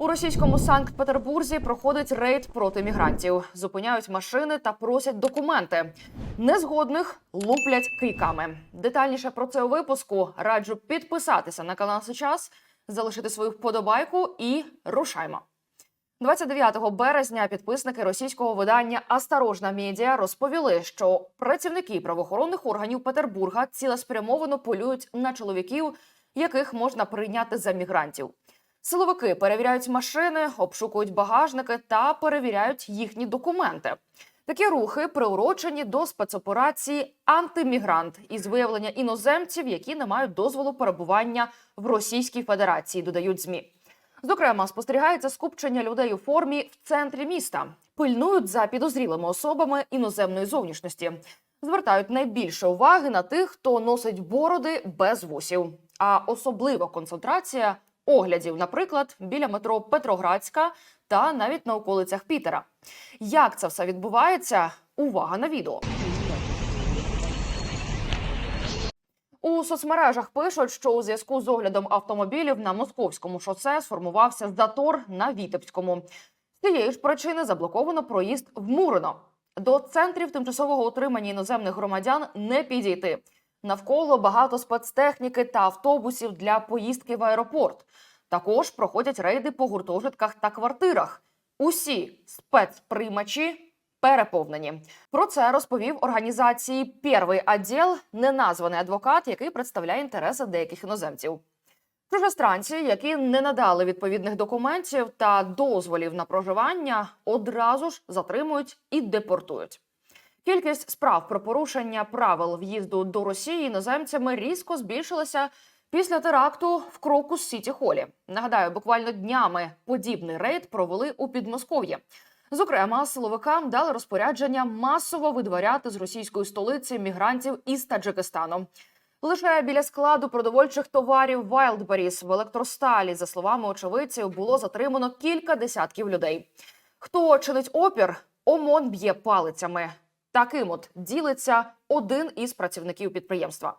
У російському Санкт-Петербурзі проходить рейд проти мігрантів. Зупиняють машини та просять документи. Незгодних луплять кийками. Детальніше про це у випуску раджу підписатися на канал Сейчас, залишити свою вподобайку і рушаймо. 29 березня підписники російського видання Осторожна медіа розповіли, що працівники правоохоронних органів Петербурга цілеспрямовано полюють на чоловіків, яких можна прийняти за мігрантів. Силовики перевіряють машини, обшукують багажники та перевіряють їхні документи. Такі рухи приурочені до спецоперації антимігрант із виявлення іноземців, які не мають дозволу перебування в Російській Федерації, додають змі. Зокрема, спостерігається скупчення людей у формі в центрі міста, пильнують за підозрілими особами іноземної зовнішності, звертають найбільше уваги на тих, хто носить бороди без вусів. А особлива концентрація оглядів, наприклад, біля метро Петроградська та навіть на околицях Пітера. Як це все відбувається? Увага на відео. У соцмережах пишуть, що у зв'язку з оглядом автомобілів на московському шосе сформувався затор на Вітебському. З цієї ж причини заблоковано проїзд в Мурино. До центрів тимчасового утримання іноземних громадян не підійти. Навколо багато спецтехніки та автобусів для поїздки в аеропорт. Також проходять рейди по гуртожитках та квартирах. Усі спецприймачі переповнені. Про це розповів організації Перший відділ неназваний адвокат, який представляє інтереси деяких іноземців. Чужестранці, які не надали відповідних документів та дозволів на проживання, одразу ж затримують і депортують. Кількість справ про порушення правил в'їзду до Росії іноземцями різко збільшилася після теракту в Крокус Сіті Холі. Нагадаю, буквально днями подібний рейд провели у Підмосков'ї. Зокрема, силовикам дали розпорядження масово видворяти з російської столиці мігрантів із Таджикистану. Лише біля складу продовольчих товарів Wildberries в електросталі, за словами очевидців, було затримано кілька десятків людей. Хто чинить опір, ОМОН б'є палицями. Таким от ділиться один із працівників підприємства.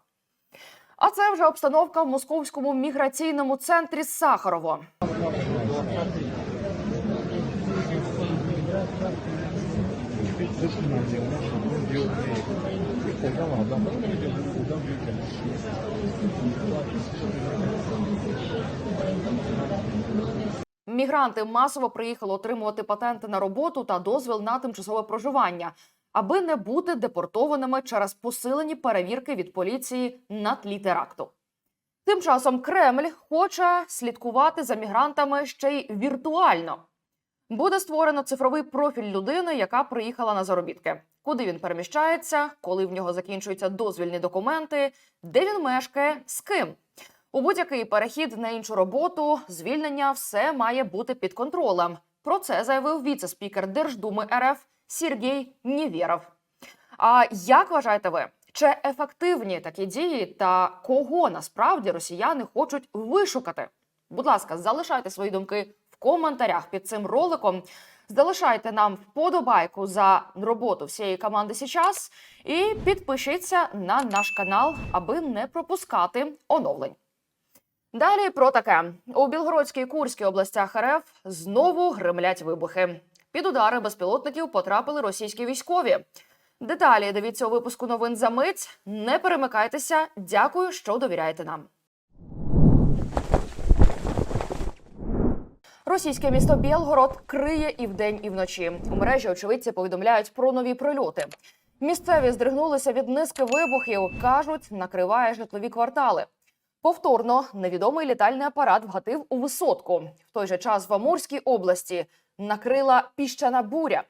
А це вже обстановка в московському міграційному центрі Сахарово. Мігранти масово приїхали отримувати патенти на роботу та дозвіл на тимчасове проживання, аби не бути депортованими через посилені перевірки від поліції на тлі теракту. Тим часом Кремль хоче слідкувати за мігрантами ще й віртуально. Буде створено цифровий профіль людини, яка приїхала на заробітки. Куди він переміщається, коли в нього закінчуються дозвільні документи, де він мешкає, з ким. У будь-який перехід на іншу роботу, звільнення все має бути під контролем. Про це заявив віце-спікер Держдуми РФ Сергій Нєвєров. А як вважаєте ви, чи ефективні такі дії та кого насправді росіяни хочуть вишукати? Будь ласка, залишайте свої думки в коментарях під цим роликом. Залишайте нам вподобайку за роботу всієї команди Січас і підпишіться на наш канал, аби не пропускати оновлень. Далі про таке у Білгородській Курській областях РФ знову гремлять вибухи. Під удари безпілотників потрапили російські військові. Деталі дивіться у випуску новин за мить. Не перемикайтеся. Дякую, що довіряєте нам. Російське місто Білгород криє і вдень, і вночі. У мережі очевидці повідомляють про нові прильоти. Місцеві здригнулися від низки вибухів. кажуть, накриває житлові квартали. Повторно невідомий літальний апарат вгатив у висотку. В той же час в Амурській області накрила піщана буря.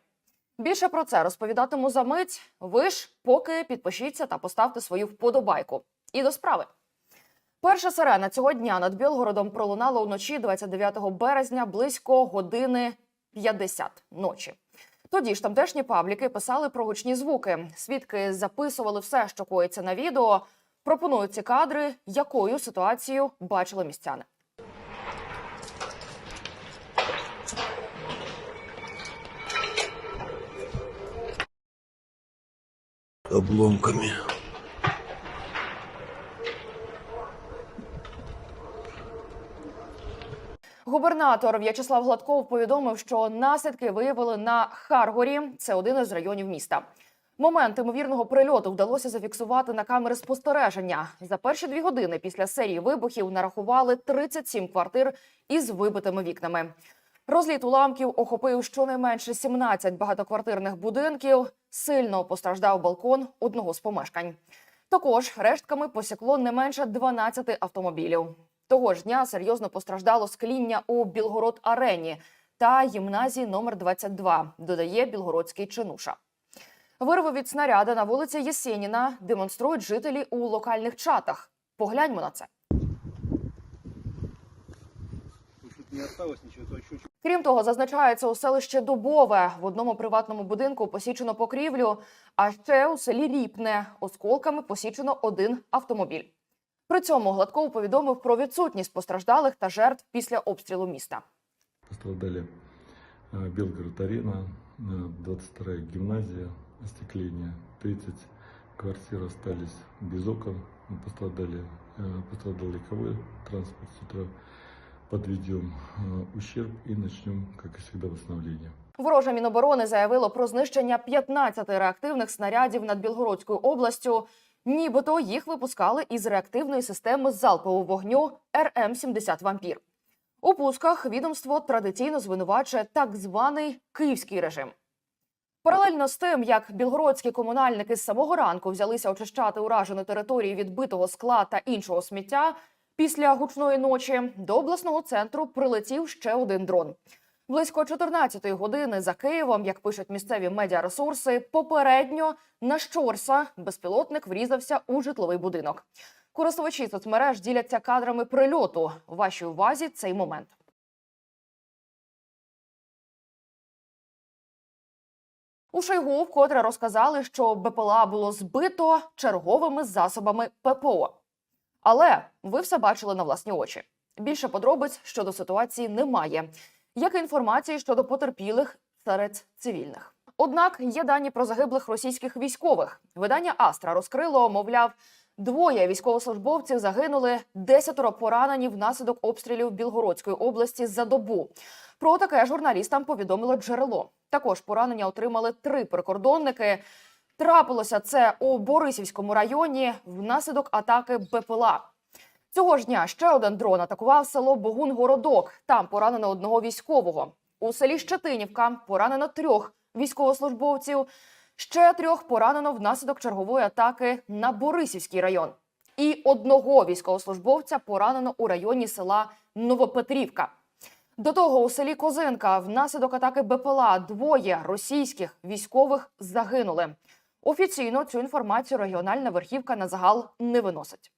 Більше про це розповідатиму за мить. Ви ж поки підпишіться та поставте свою вподобайку. І до справи. Перша сирена цього дня над Білгородом пролунала уночі 29 березня близько години 50 ночі. Тоді ж тамтешні пабліки писали про гучні звуки. Свідки записували все, що коїться на відео. Пропоную ці кадри, якою ситуацію бачили містяни. Обломками. Губернатор В'ячеслав Гладков повідомив, що наслідки виявили на Харгорі. Це один із районів міста. Момент ймовірного прильоту вдалося зафіксувати на камери спостереження. За перші дві години після серії вибухів нарахували 37 квартир із вибитими вікнами. Розліт уламків охопив щонайменше 17 багатоквартирних будинків. Сильно постраждав балкон одного з помешкань. Також рештками посікло не менше 12 автомобілів. Того ж дня серйозно постраждало скління у Білгород Арені та гімназії номер 22, додає білгородський чинуша. Вирви від снаряда на вулиці Єсеніна демонструють жителі у локальних чатах. Погляньмо на це. не осталось ничего, то чуть-чуть. Крім того, зазначається у селищі Дубове в одному приватному будинку посічено покрівлю, а ще у селі Ріпне осколками посічено один автомобіль. При цьому Гладков повідомив про відсутність постраждалих та жертв після обстрілу міста. Пострадали э, Белгород-Арена, э, 22-я гимназия, остекление, 30 квартир остались без окон, пострадали, э, пострадал легковой транспорт. С утра подведем э, ущерб и начнем, как и всегда, восстановление. Вороже Міноборони заявило про знищення 15 реактивних снарядів над Білгородською областю. Нібито їх випускали із реактивної системи залпового вогню РМ-70 «Вампір». У пусках відомство традиційно звинувачує так званий київський режим. Паралельно з тим, як білгородські комунальники з самого ранку взялися очищати уражену територію від битого скла та іншого сміття, після гучної ночі до обласного центру прилетів ще один дрон. Близько 14-ї години за Києвом, як пишуть місцеві медіаресурси, попередньо на щорса безпілотник врізався у житловий будинок. Користувачі соцмереж діляться кадрами прильоту. Вашій увазі цей момент. У Шойгу вкотре розказали, що БПЛА було збито черговими засобами ППО. Але ви все бачили на власні очі. Більше подробиць щодо ситуації немає, як і інформації щодо потерпілих серед цивільних. Однак є дані про загиблих російських військових. Видання Астра розкрило, мовляв, двоє військовослужбовців загинули, десятеро поранені внаслідок обстрілів Білгородської області за добу. Про таке журналістам повідомило джерело. Також поранення отримали три прикордонники. Трапилося це у Борисівському районі внаслідок атаки БПЛА. Цього ж дня ще один дрон атакував село Богун-Городок. Там поранено одного військового. У селі Щетинівка поранено трьох військовослужбовців. Ще трьох поранено внаслідок чергової атаки на Борисівський район. І одного військовослужбовця поранено у районі села Новопетрівка. До того у селі Козинка внаслідок атаки БПЛА двоє російських військових загинули. Офіційно цю інформацію регіональна верхівка на загал не виносить.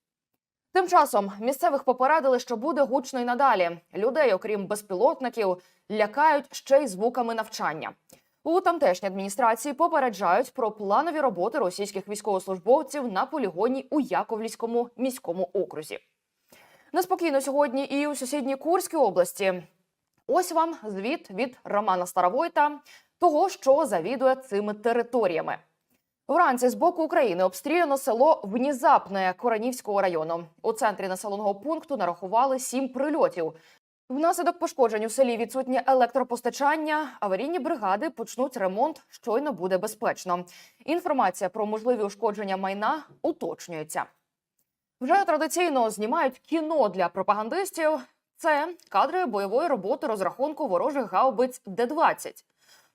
Тим часом місцевих попередили, що буде гучно й надалі. Людей, окрім безпілотників, лякають ще й звуками навчання. У тамтешній адміністрації попереджають про планові роботи російських військовослужбовців на полігоні у Яковлівському міському окрузі. Неспокійно сьогодні і у сусідній Курській області. Ось вам звіт від Романа Старовойта, того, що завідує цими територіями. Вранці з боку України обстріляно село Внізапне Коранівського району. У центрі населеного пункту нарахували сім прильотів. Внаслідок пошкоджень у селі відсутнє електропостачання. Аварійні бригади почнуть ремонт. Щойно буде безпечно. Інформація про можливі ушкодження майна уточнюється. Вже традиційно знімають кіно для пропагандистів. Це кадри бойової роботи розрахунку ворожих гаубиць Д-20.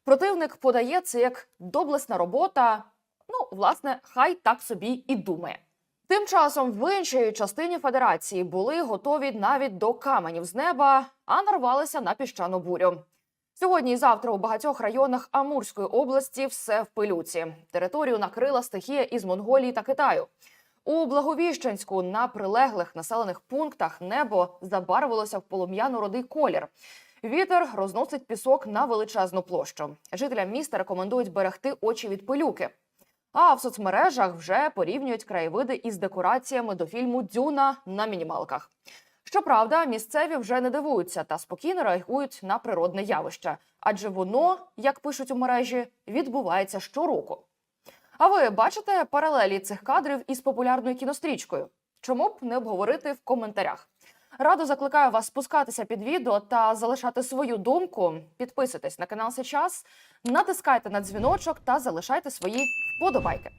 Противник подає це як доблесна робота. Ну, власне, хай так собі і думає. Тим часом в іншій частині федерації були готові навіть до каменів з неба, а нарвалися на піщану бурю. Сьогодні і завтра у багатьох районах Амурської області все в пилюці. Територію накрила стихія із Монголії та Китаю. У Благовіщенську на прилеглих населених пунктах небо забарвилося в полум'яно-родий колір. Вітер розносить пісок на величезну площу. Жителям міста рекомендують берегти очі від пилюки. А в соцмережах вже порівнюють краєвиди із декораціями до фільму Дюна на мінімалках. Щоправда, місцеві вже не дивуються та спокійно реагують на природне явище, адже воно, як пишуть у мережі, відбувається щороку. А ви бачите паралелі цих кадрів із популярною кінострічкою? Чому б не обговорити в коментарях? Радо закликаю вас спускатися під відео та залишати свою думку. Підписуйтесь на канал Сейчас, натискайте на дзвіночок та залишайте свої вподобайки.